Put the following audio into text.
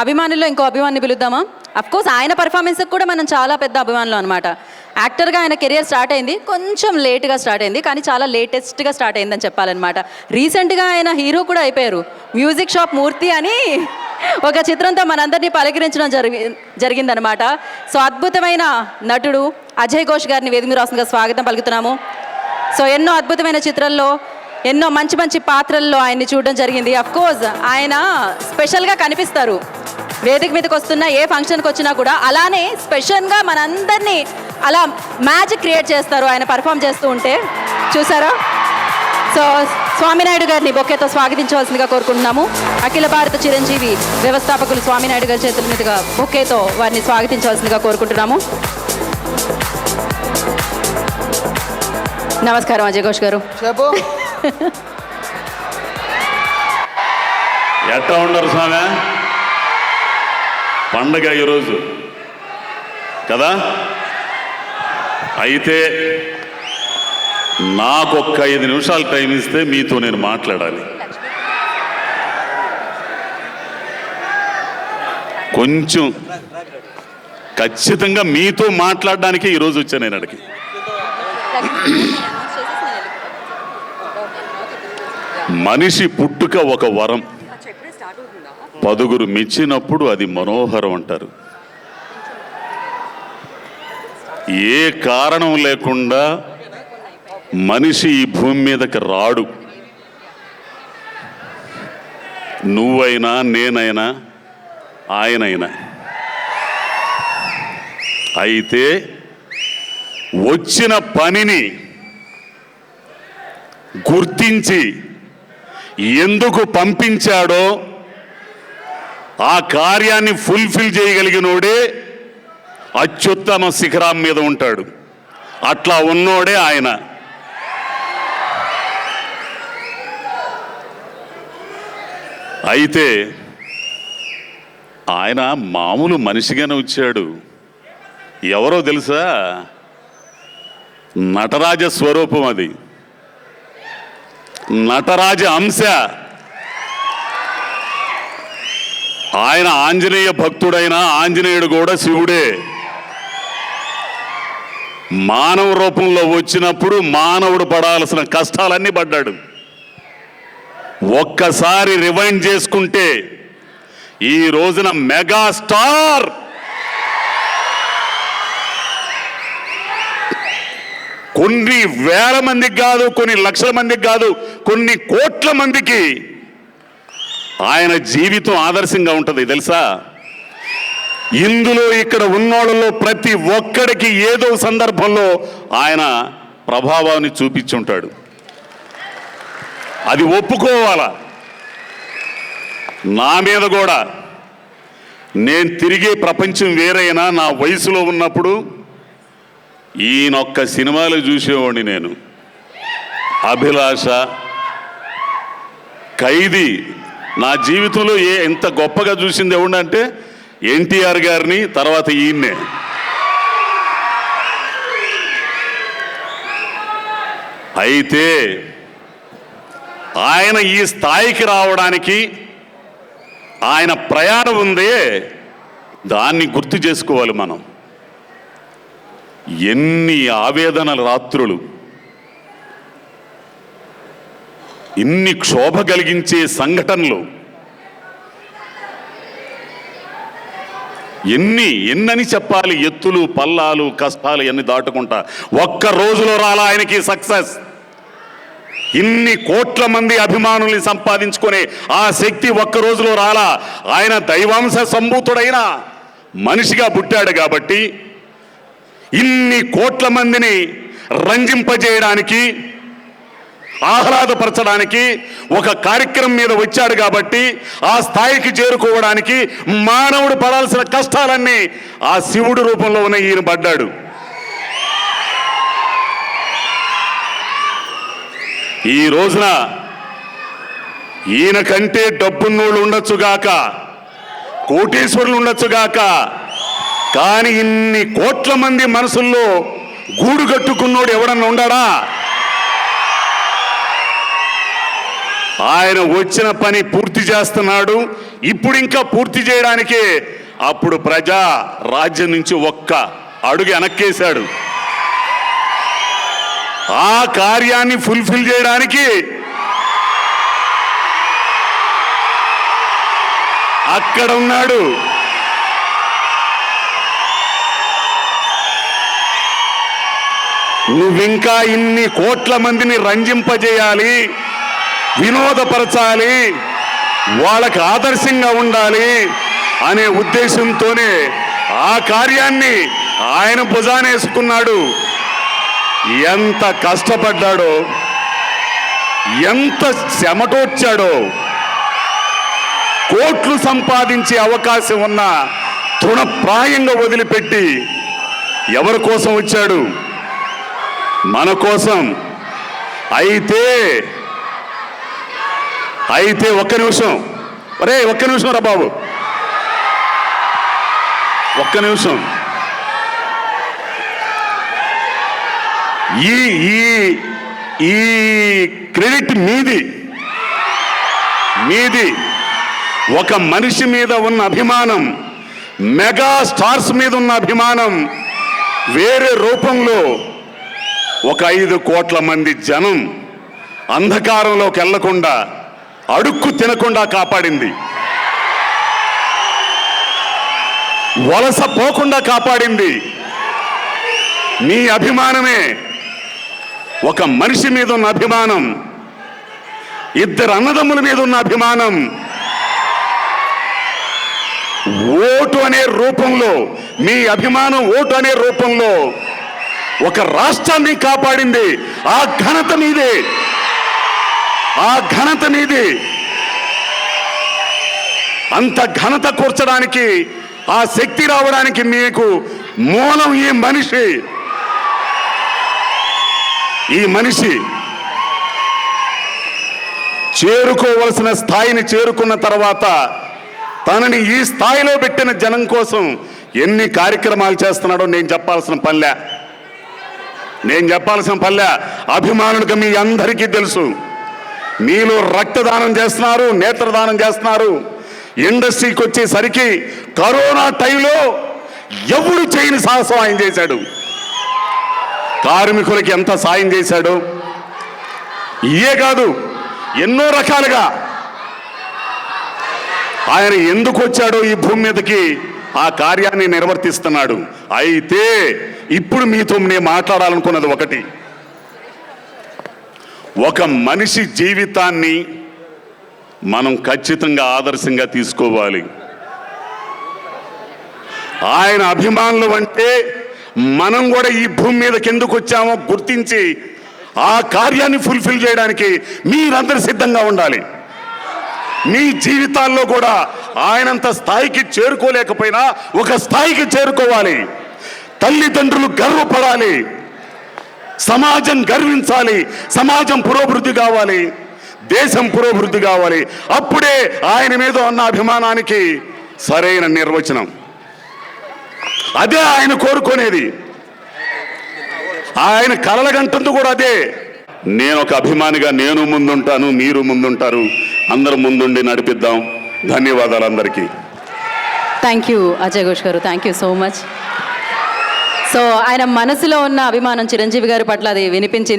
అభిమానుల్లో ఇంకో అభిమాని పిలుద్దామా? కోర్స్ ఆయన పర్ఫార్మెన్స్కి కూడా మనం చాలా పెద్ద అభిమానులు అనమాట యాక్టర్గా ఆయన కెరియర్ స్టార్ట్ అయింది. కొంచెం లేట్గా స్టార్ట్ అయింది కానీ చాలా లేటెస్ట్గా స్టార్ట్ అయిందని చెప్పాలన్నమాట. రీసెంట్గా ఆయన హీరో కూడా అయిపోయారు. మ్యూజిక్ షాప్ మూర్తి అని ఒక చిత్రంతో మనందరినీ పలకరించడం జరిగి జరిగిందనమాట సో అద్భుతమైన నటుడు అజయ్ ఘోష్ గారిని వేదిక రాసుగా స్వాగతం పలుకుతున్నాము. సో ఎన్నో అద్భుతమైన చిత్రాల్లో ఎన్నో మంచి మంచి పాత్రల్లో ఆయన్ని చూడడం జరిగింది. అఫ్కోర్స్ ఆయన స్పెషల్గా కనిపిస్తారు. వేదిక మీదకి వస్తున్న ఏ ఫంక్షన్కి వచ్చినా కూడా అలానే స్పెషల్గా మనందరినీ అలా మ్యాజిక్ క్రియేట్ చేస్తారు. ఆయన పర్ఫామ్ చేస్తూ ఉంటే. చూసారా? సో స్వామినాయుడు గారిని బొక్కేతో స్వాగతించవలసిందిగా కోరుకుంటున్నాము. అఖిల భారత చిరంజీవి వ్యవస్థాపకులు స్వామినాయుడు గారి చేతుల మీదుగా బొక్కేతో వారిని స్వాగతించవలసిందిగా కోరుకుంటున్నాము. నమస్కారం అజయ్ ఘోష్ గారు. చెప్పు. ఎట్లా ఉండరు స్వామి? పండగ ఈరోజు. కదా? అయితే నాకు ఒక్క ఐదు నిమిషాలు టైం ఇస్తే మీతో నేను మాట్లాడాలి. కొంచెం ఖచ్చితంగా మీతో మాట్లాడడానికే ఈరోజు వచ్చాను నేను అడిగి మనిషి పుట్టుక ఒక వరం. పదుగురు మెచ్చినప్పుడు అది మనోహరం అంటారు. ఏ కారణం లేకుండా మనిషి ఈ భూమి మీదకి రాడు. నువ్వైనా నేనైనా ఆయనైనా. అయితే వచ్చిన పనిని గుర్తించి ఎందుకు పంపించాడో ఆ కార్యాన్ని ఫుల్ఫిల్ చేయగలిగినోడే అత్యుత్తమ శిఖరం మీద ఉంటాడు. అట్లా ఉన్నోడే ఆయన. అయితే ఆయన మామూలు మనిషిగానే వచ్చాడు. ఎవరో తెలుసా? నటరాజ స్వరూపం అది. నటరాజ అంశ. ఆయన ఆంజనేయ భక్తుడైన ఆంజనేయుడు కూడా శివుడే. మానవ రూపంలో వచ్చినప్పుడు మానవుడు పడాల్సిన కష్టాలన్నీ పడ్డాడు. ఒక్కసారి రివైండ్ చేసుకుంటే ఈ రోజున మెగాస్టార్! కొన్ని వేల మందికి కాదు కొన్ని లక్షల మందికి కాదు కొన్ని కోట్ల మందికి ఆయన జీవితం ఆదర్శంగా ఉంటుంది తెలుసా? ఇందులో ఇక్కడ ఉన్నోళ్ళలో ప్రతి ఒక్కడికి ఏదో సందర్భంలో ఆయన ప్రభావాన్ని చూపించుంటాడు. అది ఒప్పుకోవాలా? నా మీద కూడా. నేను తిరిగే ప్రపంచం వేరైనా నా వయసులో ఉన్నప్పుడు ఈయనొక్క సినిమాలు చూసేవాడిని నేను. అభిలాష ఖైదీ నా జీవితంలో ఏ ఎంత గొప్పగా చూసింది ఎవడంటే ఎన్టీఆర్ గారిని తర్వాత ఈయన్నే. అయితే ఆయన ఈ స్థాయికి రావడానికి ఆయన ప్రయాణం ఉందే దాన్ని గుర్తు చేసుకోవాలి మనం. ఎన్ని ఆవేదనల రాత్రులు ఇన్ని క్షోభ కలిగించే సంఘటనలు. ఎన్ని ఎన్నని చెప్పాలి ఎత్తులు పల్లాలు కష్టాలు ఎన్ని దాటుకుంటా. ఒక్క రోజులో రాలా ఆయనకి సక్సెస్. ఇన్ని కోట్ల మంది అభిమానుల్ని సంపాదించుకునే ఆ శక్తి ఒక్క రోజులో రాలా. ఆయన దైవాంశ సంభూతుడైన మనిషిగా పుట్టాడు కాబట్టి ఇన్ని కోట్ల మందిని రంజింపజేయడానికి ఆహ్లాదపరచడానికి ఒక కార్యక్రమం మీద వచ్చాడు కాబట్టి ఆ స్థాయికి చేరుకోవడానికి మానవుడు పడాల్సిన కష్టాలన్నీ ఆ శివుడు రూపంలో ఉన్న ఈయన పడ్డాడు. ఈ రోజున ఈయన కంటే డబ్బున్నోళ్ళు ఉండొచ్చుగాక కోటీశ్వరులు ఉండొచ్చుగాక కానీ ఇన్ని కోట్ల మంది మనసుల్లో గూడు కట్టుకున్నోడు ఎవడన్నా ఉండడా? ఆయన వచ్చిన పని పూర్తి చేస్తున్నాడు. ఇప్పుడు ఇంకా పూర్తి చేయడానికి అప్పుడు ప్రజా రాజ్యం నుంచి ఒక్క అడుగు వెనక్కేశాడు. ఆ కార్యాన్ని ఫుల్ఫిల్ చేయడానికి అక్కడ ఉన్నాడు. నువ్వింకా ఇన్ని కోట్ల మందిని రంజింపజేయాలి. వినోదపరచాలి. వాళ్ళకి ఆదర్శంగా ఉండాలి అనే ఉద్దేశంతోనే ఆ కార్యాన్ని ఆయన భుజానేసుకున్నాడు ఎంత కష్టపడ్డాడో ఎంత చెమటోడ్చాడో కోట్లు సంపాదించే అవకాశం ఉన్న తృణప్రాయంగా వదిలిపెట్టి ఎవరి కోసం వచ్చాడు? మన కోసం. అయితే అయితే ఒక్క నిమిషం. ఒరే ఒక్క నిమిషం రా బాబు. ఒక్క నిమిషం. ఈ ఈ ఈ క్రెడిట్ మీది. మీది. ఒక మనిషి మీద ఉన్న అభిమానం మెగా స్టార్స్ మీద ఉన్న అభిమానం వేరే రూపంలో ఒక ఐదు కోట్ల మంది జనం అంధకారంలోకి వెళ్ళకుండా అడుక్కు తినకుండా కాపాడింది. వలస పోకుండా కాపాడింది. నీ అభిమానమే ఒక మనిషి మీద ఉన్న అభిమానం. ఇద్దరు అన్నదమ్ముల మీద ఉన్న అభిమానం. ఓటు అనే రూపంలో మీ అభిమానం ఓటు అనే రూపంలో ఒక రాష్ట్రాన్ని కాపాడింది. ఆ ఘనత మీదే. ఆ ఘనత నీది. అంత ఘనత కూర్చడానికి ఆ శక్తి రావడానికి మీకు మూలం ఈ మనిషి. ఈ మనిషి చేరుకోవలసిన స్థాయిని చేరుకున్న తర్వాత తనని ఈ స్థాయిలో పెట్టిన జనం కోసం ఎన్ని కార్యక్రమాలు చేస్తున్నాడో నేను చెప్పాల్సిన పల్లె. నేను చెప్పాల్సిన పల్లె. అభిమానులుగా మీ అందరికీ తెలుసు. మీలో రక్తదానం చేస్తున్నారు నేత్రదానం చేస్తున్నారు. ఇండస్ట్రీకి వచ్చేసరికి కరోనా టైంలో ఎవరు చేయని సాహసం ఆయన చేశాడు? కార్మికులకి ఎంత సాయం చేశాడు? ఇయే కాదు ఎన్నో రకాలుగా. ఆయన ఎందుకు వచ్చాడో ఈ భూమి మీదకి ఆ కార్యాన్ని నిర్వర్తిస్తున్నాడు. అయితే ఇప్పుడు మీతో నేను మాట్లాడాలనుకున్నది ఒకటి. ఒక మనిషి జీవితాన్ని మనం ఖచ్చితంగా ఆదర్శంగా తీసుకోవాలి. ఆయన అభిమానులు అంటే మనం కూడా ఈ భూమి మీదకి ఎందుకు వచ్చామో గుర్తించి ఆ కార్యాన్ని ఫుల్ఫిల్ చేయడానికి మీరందరూ సిద్ధంగా ఉండాలి. మీ జీవితాల్లో కూడా ఆయనంత స్థాయికి చేరుకోలేకపోయినా ఒక స్థాయికి చేరుకోవాలి. తల్లిదండ్రులు గర్వపడాలి. సమాజం గర్వించాలి సమాజం పురోభివృద్ధి కావాలి దేశం పురోభివృద్ధి కావాలి. అప్పుడే ఆయన మీద ఉన్న అభిమానానికి సరైన నిర్వచనం. అదే ఆయన కోరుకునేది. ఆయన కలలగంటుంది కూడా అదే. నేను ఒక అభిమానిగా నేను ముందుంటాను మీరు ముందుంటారు. అందరూ ముందుండి నడిపిద్దాం. ధన్యవాదాలు అందరికీ. థ్యాంక్ యూ అజయ్ ఘోష్ గారు thank you so much so ఆయన మనసులో ఉన్న అభిమానం చిరంజీవి గారి పట్ల అది వినిపించింది.